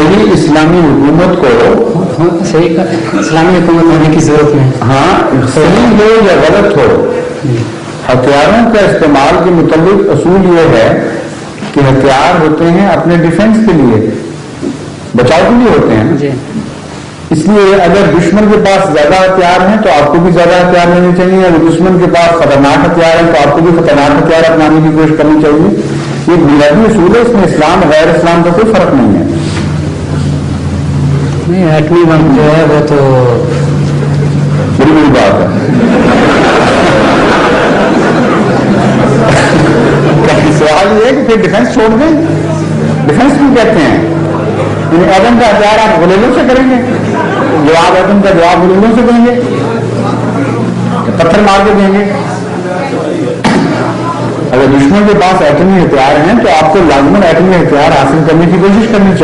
सही इस्लामी हुकूमत को सही इस्लामी हुकूमत होने की ज़रूरत नहीं। हाँ सही हो या गलत हो हथियारों का इस्तेमाल के मुताबिक असूल ये है कि हथियार होते हैं अपने डिफेंस के लिए बचाव के लिए होते हैं। इसलिए अगर दुश्मन के पास ज़्यादा हथियार हैं तो आपको भी ज़्यादा हथियार लेने चाहिए अगर दुश्मन के पास खतरनाक हथियार हैं तो आपको भी खतरनाक हथियार अपनाने की कोशिश करनी चाहिए। ये बुनियादी असूल है इसमें इस्लाम गैर इस्लाम का कोई फ़र्क नहीं है। एटमी बम जो है, वो तो बड़ी बात है। सवाल ये कि फिर डिफेंस छोड़ दें। डिफेंस क्यों कहते हैं? इन का हथियार आप गोलेलों से करेंगे? जवाब एटम का जवाब गोलेलों से देंगे। पत्थर मार के देंगे। अगर दुश्मन के पास एटमी हथियार हैं तो आपको लाजमन एटमी हथियार हासिल करने की कोशिश करनी चाहिए।